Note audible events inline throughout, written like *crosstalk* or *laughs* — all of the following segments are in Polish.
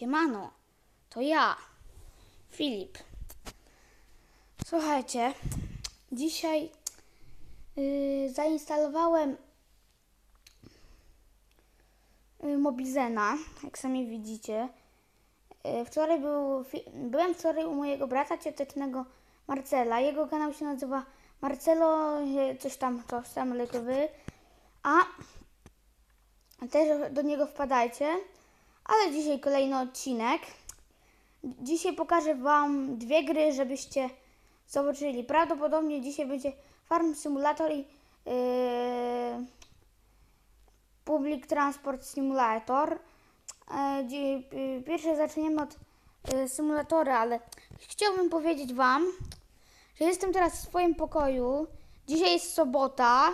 Siemano, to ja, Filip. Słuchajcie, dzisiaj yy, zainstalowałem yy, Mobilzena, jak sami widzicie. Yy, wczoraj był, byłem wczoraj u mojego brata ciotecznego Marcela. Jego kanał się nazywa Marcelo, yy, coś tam, coś tam lekowy. A też do niego wpadajcie. Ale dzisiaj kolejny odcinek. Dzisiaj pokażę Wam dwie gry, żebyście zobaczyli. Prawdopodobnie dzisiaj będzie Farm Simulator i yy, Public Transport Simulator. E, dzi- y, Pierwsze zaczniemy od y, symulatora, ale chciałbym powiedzieć Wam, że jestem teraz w swoim pokoju. Dzisiaj jest sobota.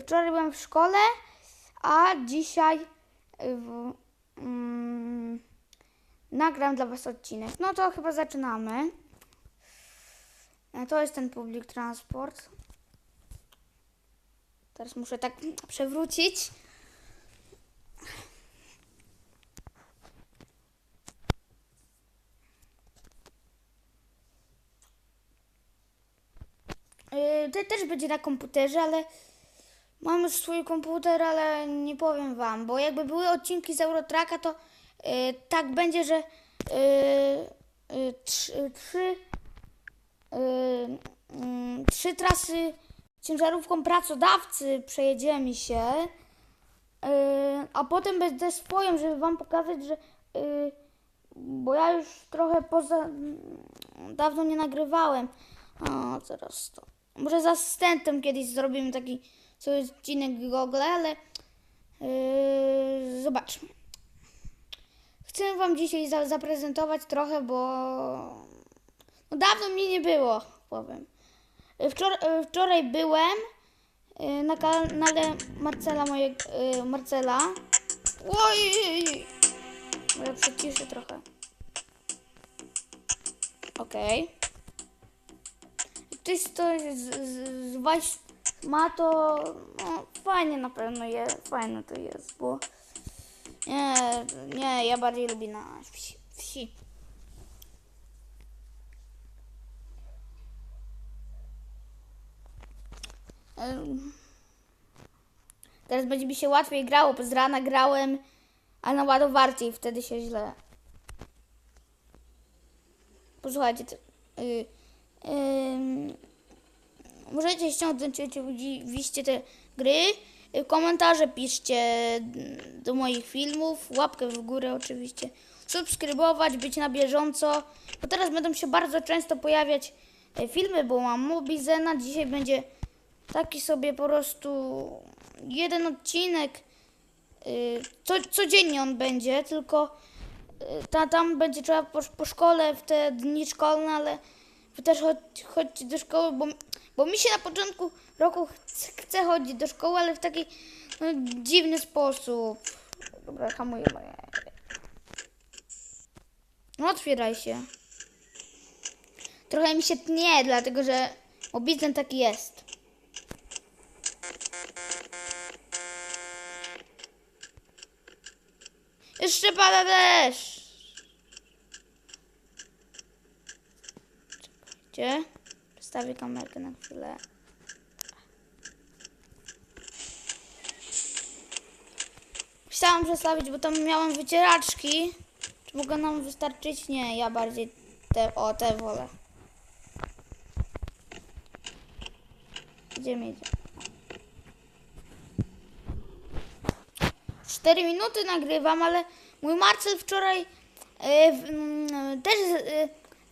Wczoraj byłem w szkole, a dzisiaj w, mm, nagram dla Was odcinek. No to chyba zaczynamy. E, To jest ten public transport. Teraz muszę tak przewrócić. Yy, To też będzie na komputerze, ale mam już swój komputer, ale nie powiem wam, bo jakby były odcinki z Eurotraka, to tak będzie, że yy, yy, trzy, mm, trzy trasy ciężarówką pracodawcy przejedziemy się, a potem będę swoją, żeby wam pokazać, że bo ja już trochę poza dawno nie nagrywałem. O, teraz to. Może z asystentem kiedyś zrobimy taki sobie odcinek Google, ale yy, zobaczmy. Chcę Wam dzisiaj za, zaprezentować trochę, bo no dawno mnie nie było, powiem. Yy, Wczoraj, yy, wczoraj byłem yy, na kanale Marcela, mojego, Marcela. Oj! Ja przyciszę trochę. Okej. Jak Ktoś to z, z, z Was ma, to no, fajnie na pewno jest, fajne to jest, bo nie, nie, ja bardziej lubię na wsi. wsi. Teraz będzie mi się łatwiej grało, bo z rana grałem, a na ładowarce i wtedy się źle. Posłuchajcie, to, y, ym, możecie ściągnąć oczywiście te gry. Y, Komentarze piszcie mm, do moich filmów, łapkę w górę oczywiście. Subskrybować, być na bieżąco, bo teraz będą się bardzo często pojawiać e, filmy, bo mam Mobizena. Dzisiaj będzie taki sobie po prostu jeden odcinek. y, Co, codziennie on będzie, tylko y, ta, tam będzie trzeba po, po szkole w te dni szkolne, ale wy też chodź, do szkoły, bo, bo mi się na początku roku chce, chodzić do szkoły, ale w taki no, dziwny sposób. Dobra, hamuję. No otwieraj się. Trochę mi się tnie, dlatego że obizem taki jest. Jeszcze pada deszcz. Czekajcie. Przestawię kamerkę na chwilę. Chciałam przestawić, bo tam miałam wycieraczki. Czy mogą nam wystarczyć? Nie, ja bardziej te, o, te wolę. Gdzie mi idzie? 4 minuty nagrywam, ale mój Marcel wczoraj e, też e,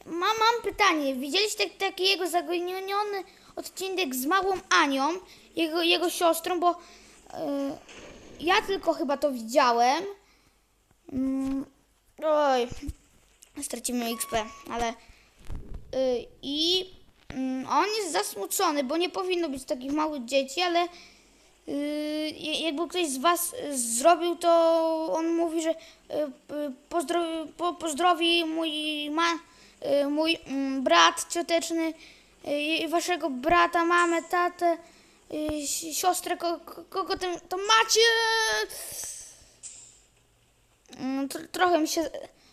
ma, mam pytanie. Widzieliście tak- taki jego zagoniony odcinek z małą Anią, jego, jego siostrą, bo e, ja tylko chyba to widziałem. Mm, oj, stracimy XP, ale y, i mm, on jest zasmucony, bo nie powinno być takich małych dzieci, ale y, jakby ktoś z Was zrobił, to on mówi, że y, y, pozdrowi, po, pozdrowi mój, ma, y, mój mm, brat cioteczny, y, i waszego brata, mamę, tatę, siostrę, ko, ko, kogo tam, tam macie. Mm, tr- trochę mi się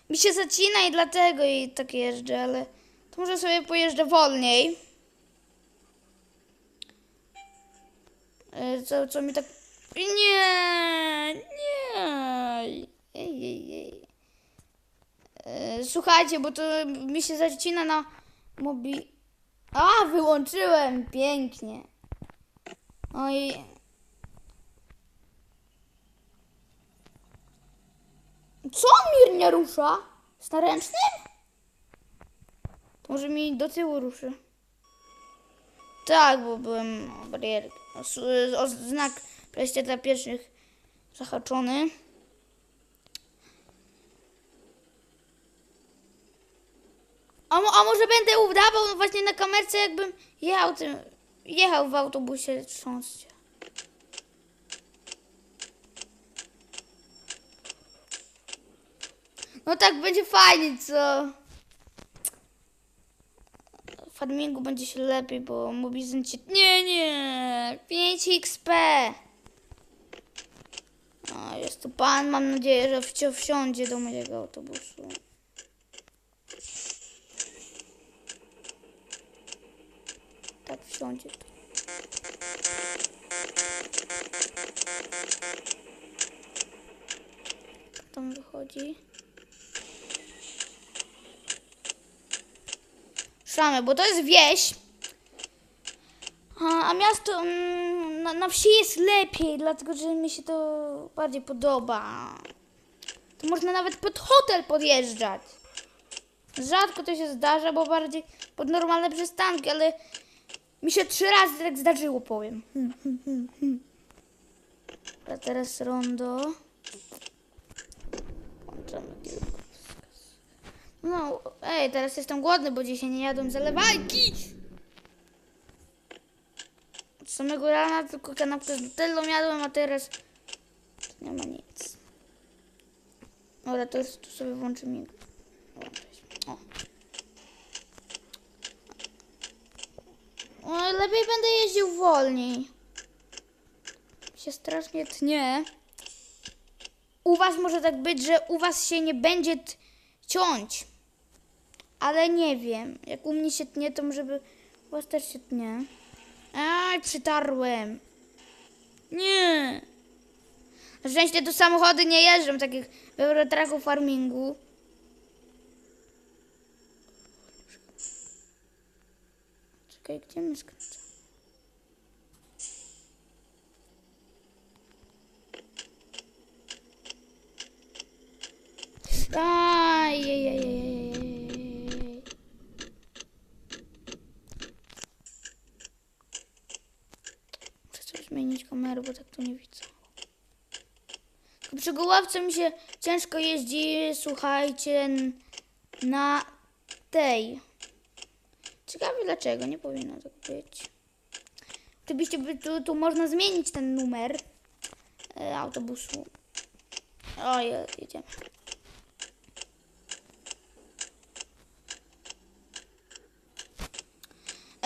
mi się zacina i dlatego i tak jeżdżę, ale to może sobie pojeżdżę wolniej. E, Co, co mi tak... Nie, nie. Ej, ej, ej. E, Słuchajcie, bo to mi się zacina na mobi... A, wyłączyłem, pięknie. Oj. Co on mnie nie rusza? Z może mi do tyłu ruszy. Tak, bo byłem o barierkę. O, znak przejścia dla pieszych zahaczony. A, a może będę udawał właśnie na kamerce, jakbym jechał tym, jechał w autobusie trząscie. No tak będzie fajnie, co? W farmingu będzie się lepiej, bo mobilizm ci... Nie, nie! 5 XP! O, jest tu pan, mam nadzieję, że wci- wsiądzie do mojego autobusu. Tak, wsiądzie tu. Tam wychodzi. Szamy, bo to jest wieś. A, a miasto mm, na, na wsi jest lepiej, dlatego że mi się to bardziej podoba. To można nawet pod hotel podjeżdżać. Rzadko to się zdarza, bo bardziej pod normalne przystanki, ale mi się trzy razy tak zdarzyło, powiem. Hmm, hmm, hmm. A teraz rondo. No, ej, teraz jestem głodny, bo dzisiaj nie jadłem zalewajki. Od samego rana tylko kanapkę z nutellą jadłem, a teraz nie ma nic. Dobra, to jest, tu sobie włączę mi. Włączę się. O. o. Lepiej będę jeździł wolniej. Się strasznie tnie. U was może tak być, że u was się nie będzie ciąć. Ale nie wiem. Jak u mnie się tnie, to może by u was też się tnie. Aj, przytarłem. Nie. Na szczęście tu samochody nie jeżdżą, tak jak w Eurotraku farmingu. Czekaj, gdzie my skręcamy? Aj, aj, aj, aj, aj, aj. Muszę sobie zmienić kamerę, bo tak to nie widzę. Przy goławce mi się ciężko jeździ, słuchajcie, na tej. Ciekawe dlaczego, nie powinno tak być. Oczywiście tu, tu można zmienić ten numer e, autobusu. O, je- jedziemy.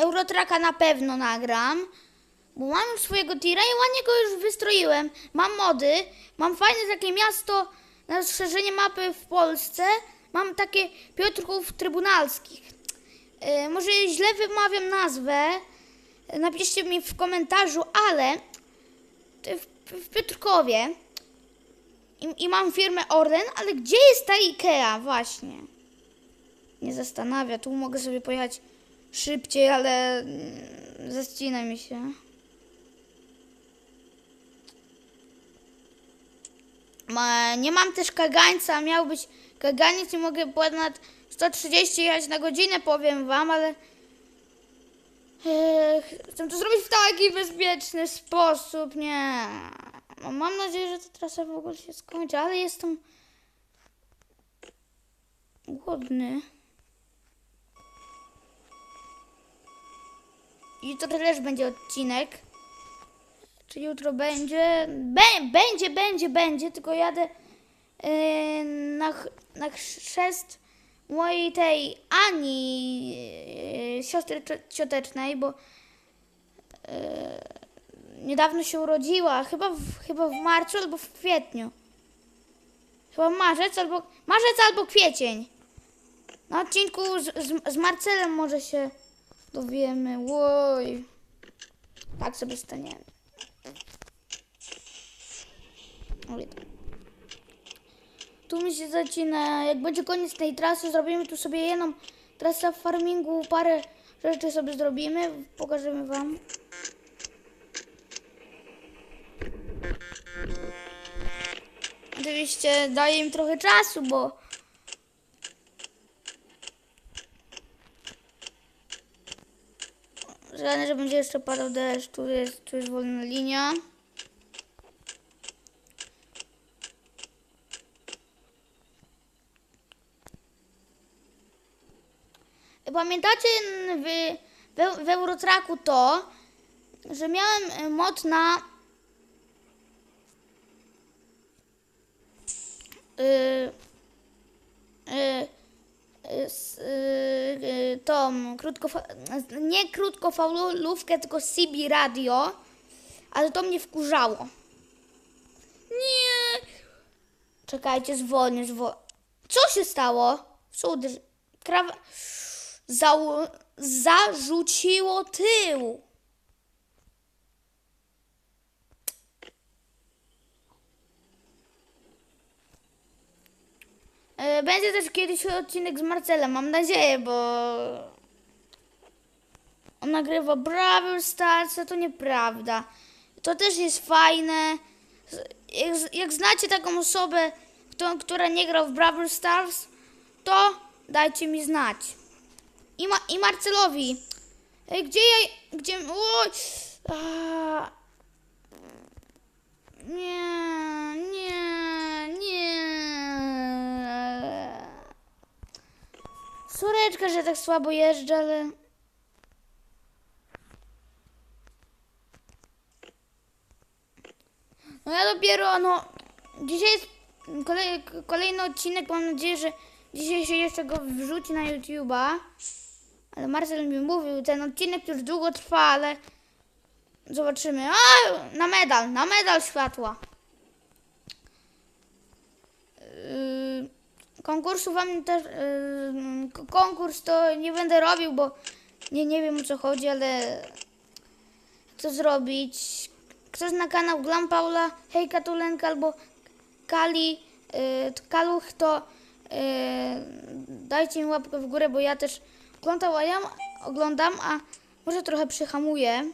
Eurotraka na pewno nagram, bo mam już swojego tira i ładnie go już wystroiłem. Mam mody, mam fajne takie miasto na rozszerzenie mapy w Polsce. Mam takie Piotrków Trybunalskich. E, może źle wymawiam nazwę, napiszcie mi w komentarzu, ale w, w Piotrkowie i, i mam firmę Orden, ale gdzie jest ta Ikea właśnie? Nie zastanawia, tu mogę sobie pojechać szybciej, ale mm, zaścina mi się. Nie mam też kagańca, miał być kaganiec i mogę ponad 130 jechać na godzinę, powiem wam, ale Ech, chcę to zrobić w taki bezpieczny sposób, nie. No, Mam nadzieję, że ta trasa w ogóle się skończy, ale jestem głodny. Jutro też będzie odcinek. Czy jutro będzie? Bę, będzie, będzie, będzie, tylko jadę yy, na, na chrzest mojej tej Ani, yy, siostry cio- ciotecznej, bo yy, niedawno się urodziła, chyba w, chyba w marcu albo w kwietniu. chyba marzec albo, marzec albo kwiecień. Na odcinku z, z, z Marcelem może się dowiemy. Łoj. Tak sobie staniemy. Tak. Tu mi się zacina. Jak będzie koniec tej trasy, zrobimy tu sobie jedną trasę w farmingu. Parę rzeczy sobie zrobimy. Pokażemy wam. Oczywiście daję im trochę czasu, bo Żadne, że będzie jeszcze padał deszcz. Tu jest, tu jest wolna linia. Pamiętacie w, w, w Eurotraku to, że miałem e, mod na y, y, s- y, y, tą krótko, nie krótkofalówkę, tylko CB radio, ale to mnie wkurzało. Nie. Czekajcie, zwolnię, zwolnię. Co się stało? Uderzy... Krawa... Zał... Zarzuciło tył. E, Będzie też kiedyś odcinek z Marcelem, mam nadzieję, bo on nagrywa Brawl Stars, a to nieprawda. To też jest fajne. Jak, jak znacie taką osobę, kto, która nie grał w Brawl Stars, to dajcie mi znać. I, ma, i Marcelowi. Gdzie ja... Gdzie... Oj! A, nie, nie. Soreczka, że tak słabo jeżdżę, ale... No ja dopiero, no... Dzisiaj jest kolej, kolejny odcinek, mam nadzieję, że dzisiaj się jeszcze go wrzuci na YouTube'a. Ale Marcel mi mówił, ten odcinek już długo trwa, ale... Zobaczymy. A, na medal, na medal światła. Yy, konkursu wam też. Yy, konkurs to nie będę robił, bo nie, nie wiem o co chodzi, ale co zrobić? Ktoś na kanał Glam Paula, Hejka Tulenka albo Kali, yy, Kaluch, to yy, dajcie mi łapkę w górę, bo ja też oglądam, a ja oglądam, a może trochę przyhamuję.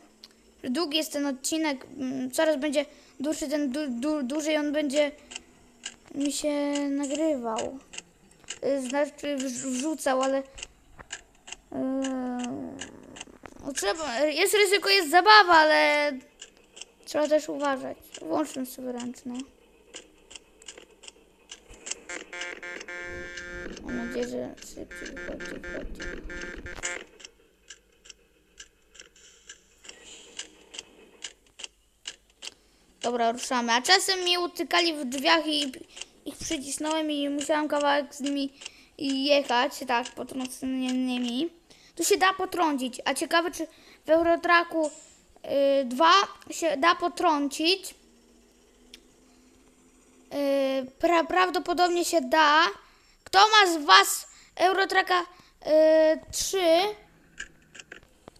Długi jest ten odcinek, mm, coraz będzie dłuższy, ten du, du, dłużej on będzie mi się nagrywał. Znaczy wrz- wrzucał, ale yy, trzeba, jest ryzyko, jest zabawa, ale trzeba też uważać. Włączmy sobie ręczne. Mam nadzieję, że szybciej wychodzi, wychodzi. Dobra, ruszamy. A czasem mnie utykali w drzwiach i przycisnąłem i musiałam kawałek z nimi jechać, tak, potrąconymi. Tu się da potrącić, a ciekawe czy w Eurotraku 2 się da potrącić. Y, pra, prawdopodobnie się da. Kto ma z Was Eurotraka y, 3,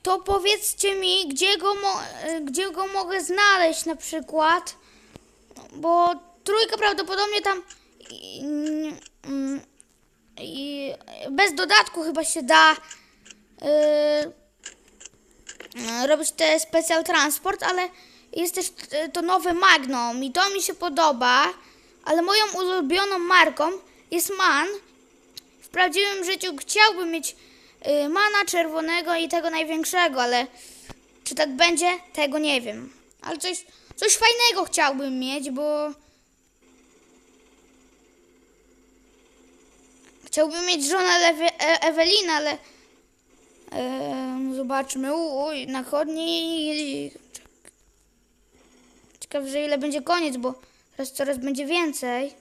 to powiedzcie mi, gdzie go, y, gdzie go mogę znaleźć na przykład. Bo trójka prawdopodobnie tam i, mm, i bez dodatku chyba się da y, robić te special transport, ale jest też y, to nowe Magnum i to mi się podoba, ale moją ulubioną marką jest MAN. W prawdziwym życiu chciałbym mieć y, MANa czerwonego i tego największego, ale czy tak będzie, tego nie wiem. Ale coś, coś fajnego chciałbym mieć, bo Chciałbym mieć żonę Lewe, e, Ewelina, ale e, zobaczmy. Uj, na chodni. Ciekawe, że ile będzie koniec, bo teraz coraz będzie więcej.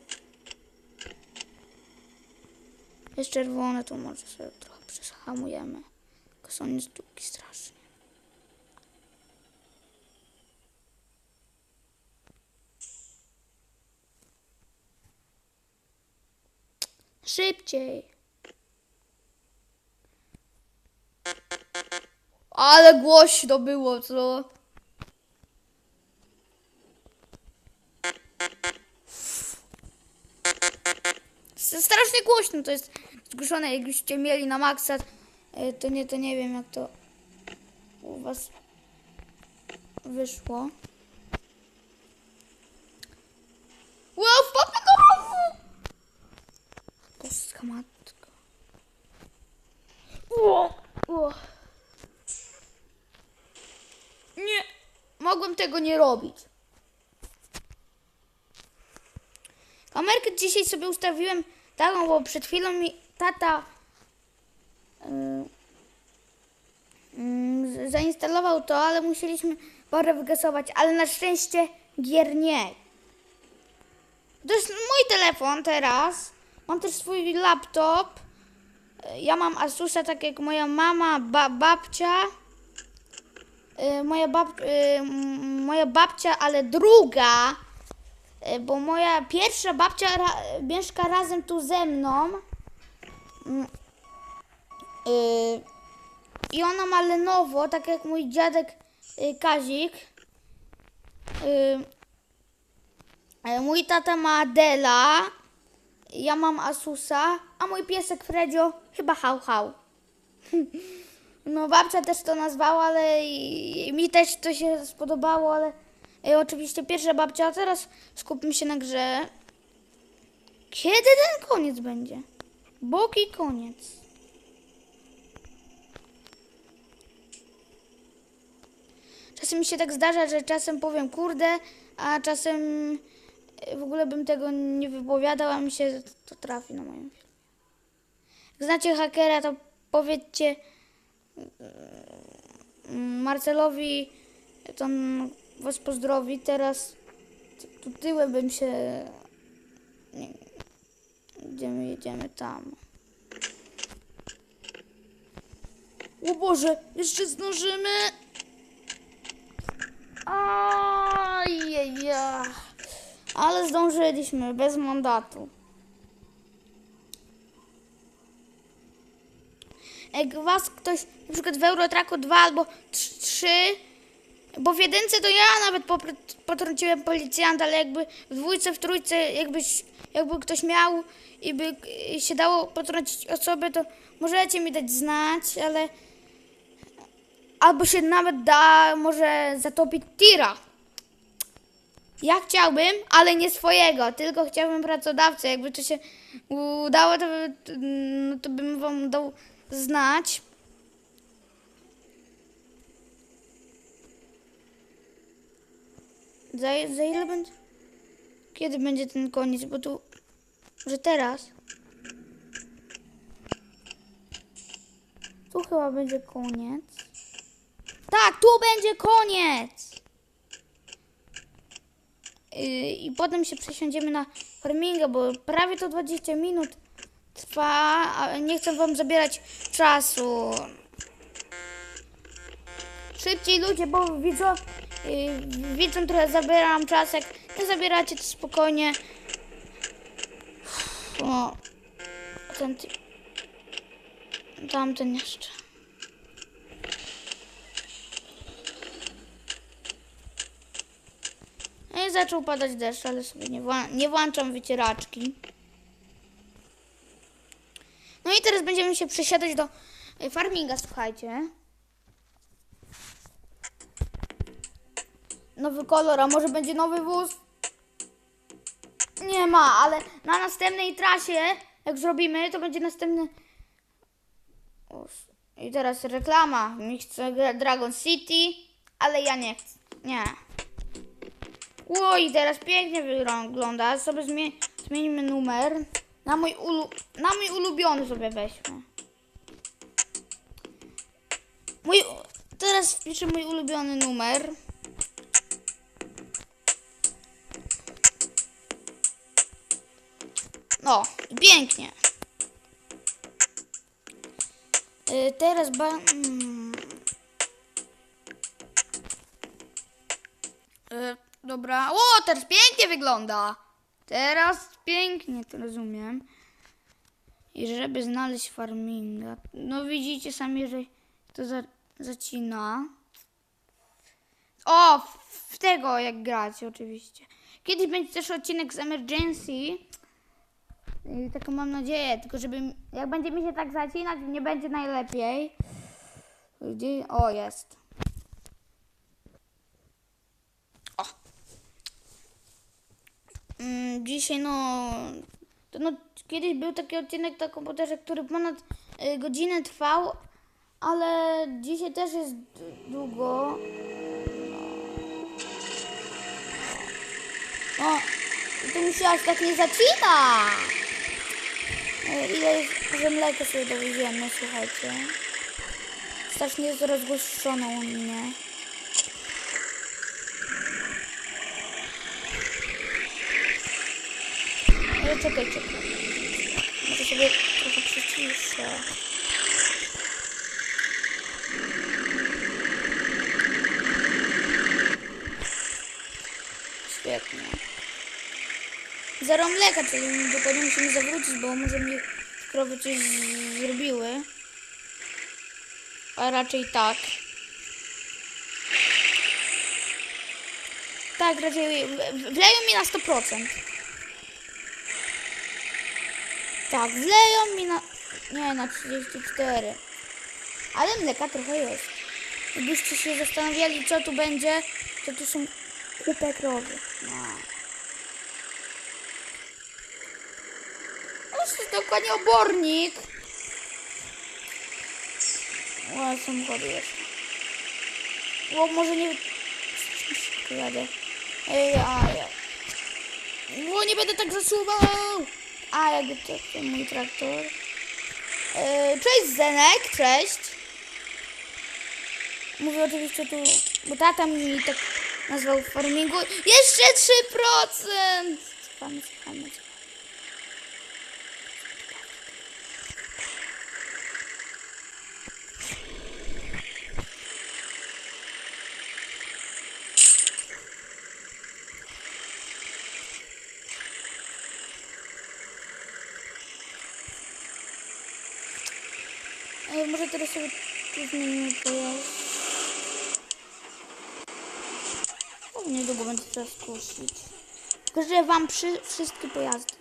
Jest czerwone, to może sobie trochę przehamujemy. Tylko są długi strasznie. Szybciej. Ale głośno było, co? Strasznie głośno to jest zgłoszone. Jakbyście mieli na maksa, e, to nie, to nie wiem jak to u was wyszło. Wow, wpadł do rowu! Boska matka. O, o. Nie, mogłem tego nie robić. Kamerkę dzisiaj sobie ustawiłem taką, bo przed chwilą mi tata yy, yy, zainstalował to, ale musieliśmy parę wygasować, ale na szczęście gier nie. To jest mój telefon teraz. Mam też swój laptop. Ja mam Asusa, tak jak moja mama, ba babcia. Yy, moja, bab, m- moja babcia, ale druga, yy, bo moja pierwsza babcia ra, mieszka razem tu ze mną. Mm, I ona ma Lenovo, tak jak mój dziadek Kazik. Mój tata ma Dela, ja mam Asusa, a mój piesek Fredzio chyba hał hał. *laughs* No babcia też to nazwała, ale i, i mi też to się spodobało, ale e, oczywiście pierwsza babcia, a teraz skupmy się na grze. Kiedy ten koniec będzie? Boki koniec. Czasem mi się tak zdarza, że czasem powiem kurde, a czasem e, w ogóle bym tego nie wypowiadał, a mi się to trafi na moim filmie. Jak znacie hakera, to powiedzcie Marcelowi, on was pozdrowi. Teraz tu tyłem bym się... Nie, gdzie my jedziemy? Tam. O Boże, jeszcze zdążymy. Ajajaj. Ale zdążyliśmy, bez mandatu. Jak was ktoś na przykład w Eurotraku 2 albo 3, bo w jedynce to ja nawet potrąciłem policjanta, ale jakby w dwójce, w trójce, jakbyś, jakby ktoś miał i by się dało potrącić osobę, to możecie mi dać znać, ale albo się nawet da może zatopić tira. Ja chciałbym, ale nie swojego, tylko chciałbym pracodawcę. Jakby to się udało, to, by- no to bym wam dał znać. Za, za ile będzie? Kiedy będzie ten koniec? Bo tu. Że teraz. Tu chyba będzie koniec. Tak, tu będzie koniec! Yy, I potem się przesiądziemy na farminga, bo prawie to 20 minut trwa, a nie chcę wam zabierać czasu. Szybciej ludzie, bo widzą, yy, widzą trochę zabieram czas, jak nie zabieracie to spokojnie. O, ten, tamten jeszcze. No i zaczął padać deszcz, ale sobie nie, wła- nie włączam wycieraczki. No i teraz będziemy się przesiadać do y, farminga, słuchajcie. Nowy kolor, a może będzie nowy wóz? Nie ma, ale na następnej trasie, jak zrobimy, to będzie następny... I teraz reklama. Mi chce Dragon City, ale ja nie chcę. Nie. Oj, teraz pięknie wygląda. Sobie zmie zmienimy numer. Na mój, ulu na mój ulubiony sobie weźmy. Mój, teraz wpiszę mój ulubiony numer. No, pięknie. Y, teraz ba... Mm. Y, dobra. O, teraz pięknie wygląda. Teraz pięknie to rozumiem. I żeby znaleźć farminga. No widzicie sami, że to za, zacina. O, w tego jak grać oczywiście. Kiedyś będzie też odcinek z Emergency. I taką mam nadzieję, tylko żeby jak będzie mi się tak zacinać, nie będzie najlepiej. Gdzie? O, jest. O. Mm, dzisiaj no, no, kiedyś był taki odcinek na komputerze, który ponad y, godzinę trwał, ale dzisiaj też jest długo. O, i to mi się aż tak nie zacina. Y, Ile jest, że mleko sobie dowieziemy, słuchajcie. Strasznie jest rozgłoszone u mnie. Ale czekaj, czekaj. Może sobie trochę przyciszę. Świetnie. Zero mleka, czyli dokładnie musimy zawrócić, bo może mi krowy coś zrobiły. A raczej tak. Tak, raczej wleją mi na 100%. Tak, wleją mi na... Nie, na 34. Ale mleka trochę jest. Gdybyście się zastanawiali, co tu będzie, to tu są kupę krowy. No. To jest dokładnie obornik. O, samochody jeszcze. O, może nie... Jadę. Ej, a ja... O, nie będę tak zasuwał! A, jakby to, to mój traktor. E, cześć Zenek, cześć. Mówię oczywiście tu, bo tata mi tak nazwał w farmingu. Jeszcze 3%! Spamy, spamy. Ej, może teraz sobie tu zmienimy pojazd. Niedługo będę teraz kusić. Tylko, wam przy, wszystkie pojazdy.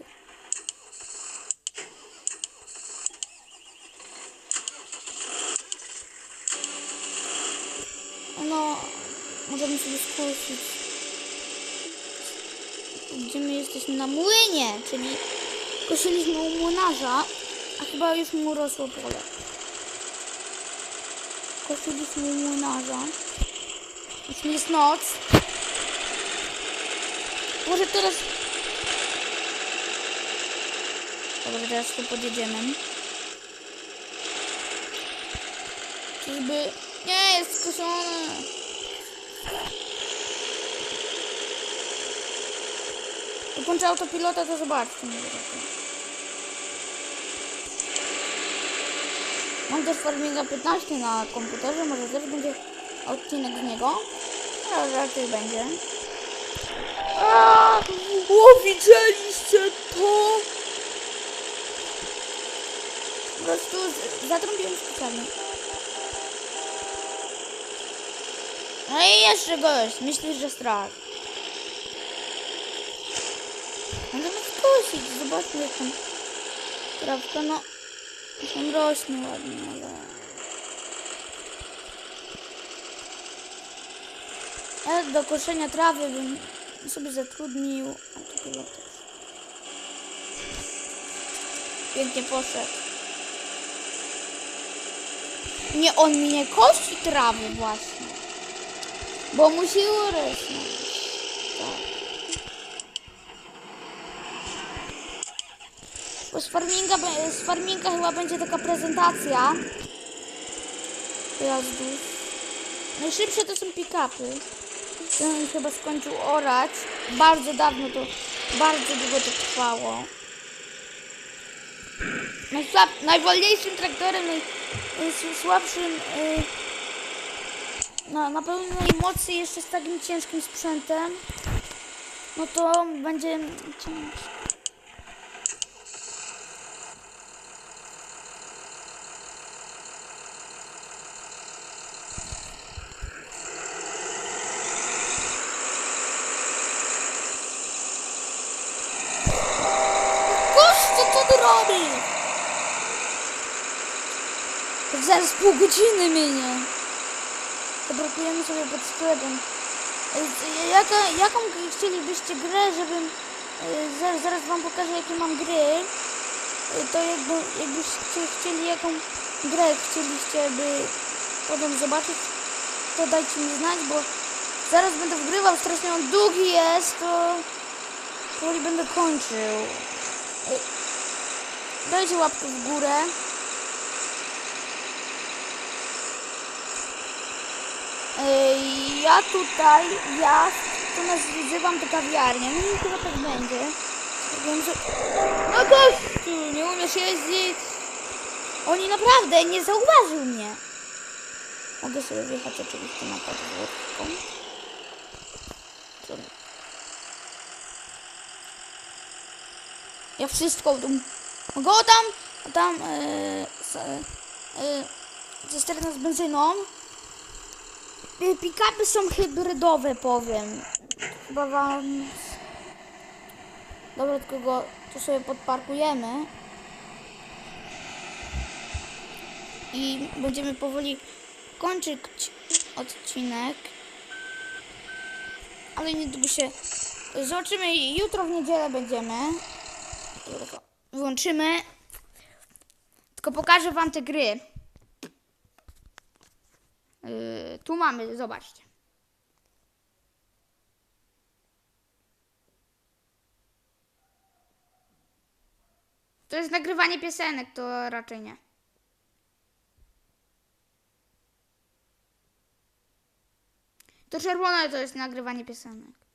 No, możemy sobie skusić. Gdzie my jesteśmy? Na młynie, czyli kosiliśmy u młynarza, a chyba już mu rosło pole. Kosiliśmy u młynarza. Już jest noc. Może teraz... Dobra, teraz tu podjedziemy. Czyżby... Nie, jest skoszone. Wykończę autopilota, to zobaczcie. może lepiej. Mam też Farminga 15 na komputerze, może też będzie odcinek z niego. Ale raczej będzie. Aaaa! O, widzieliście to? Po prostu zatrąbiłem specjalnie. No i jeszcze gość. Myślisz, że straż. Możemy skusić. Zobaczmy jak tam trawka, no... Tam rośnie ładnie, ale... Ja do koszenia trawy bym sobie zatrudnił. A to chyba też. Pięknie poszedł. Nie, on mi nie kości trawy właśnie. Bo musi urosnąć. Z farminga, z farminga chyba będzie taka prezentacja pojazdów. Najszybsze to są pick-upy. Ten chyba skończył orać. Bardzo dawno to, bardzo długo to trwało. Najsłab, najwolniejszym traktorem, naj, najsłabszym, yy, na, na pełnej mocy jeszcze z takim ciężkim sprzętem, no to będzie ciężko. Robisz? To zaraz pół godziny minie. Zablokujemy sobie pod sklepem. Jaka, jaką chcielibyście grę, żebym... e, Zaraz, zaraz wam pokażę, jakie mam gry. E, To jakby, jakbyście chcieli, jaką grę chcieliście, by potem zobaczyć, to dajcie mi znać, bo zaraz będę wgrywał, strasznie on długi jest, to powoli będę kończył. Dajcie łapkę w górę. Ej, Ja tutaj, ja to nazywam to kawiarnią i chyba tak będzie. Wiem, że... No gościu, nie umiesz jeździć. Oni naprawdę nie zauważył mnie. Mogę sobie wjechać oczywiście na podwórką. Ja wszystko tu... Mogę o tam, tam, yy, yy, cysterna z benzyną. Y, Pick-upy są hybrydowe, powiem. Chyba wam... Dobra, tylko go tu sobie podparkujemy. I będziemy powoli kończyć odcinek. Ale niedługo się... Zobaczymy, jutro w niedzielę będziemy. Dobra, to Wyłączymy. Tylko pokażę wam te gry. Yy, tu mamy, zobaczcie. To jest nagrywanie piosenek, to raczej nie. To czerwone to jest nagrywanie piosenek.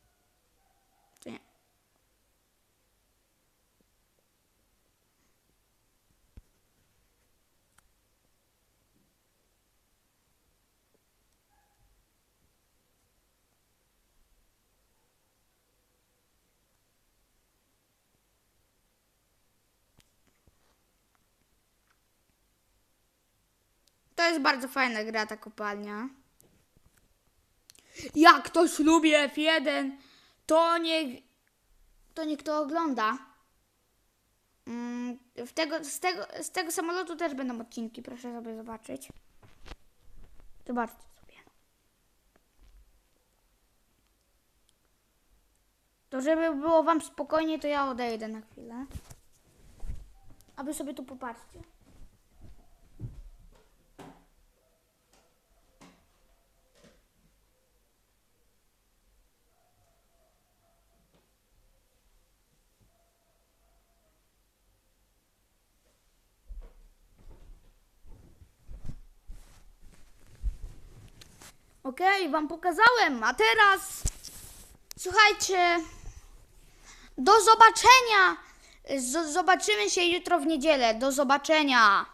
To jest bardzo fajna gra ta kopalnia. Jak ktoś lubi F1, to niech, to niech to ogląda. Mm, W tego, z, tego, z tego samolotu też będą odcinki, proszę sobie zobaczyć. Zobaczcie sobie. To żeby było wam spokojnie, to ja odejdę na chwilę. A wy sobie tu popatrzcie. Okej, wam pokazałem, a teraz słuchajcie. Do zobaczenia. Z- zobaczymy się jutro w niedzielę. Do zobaczenia.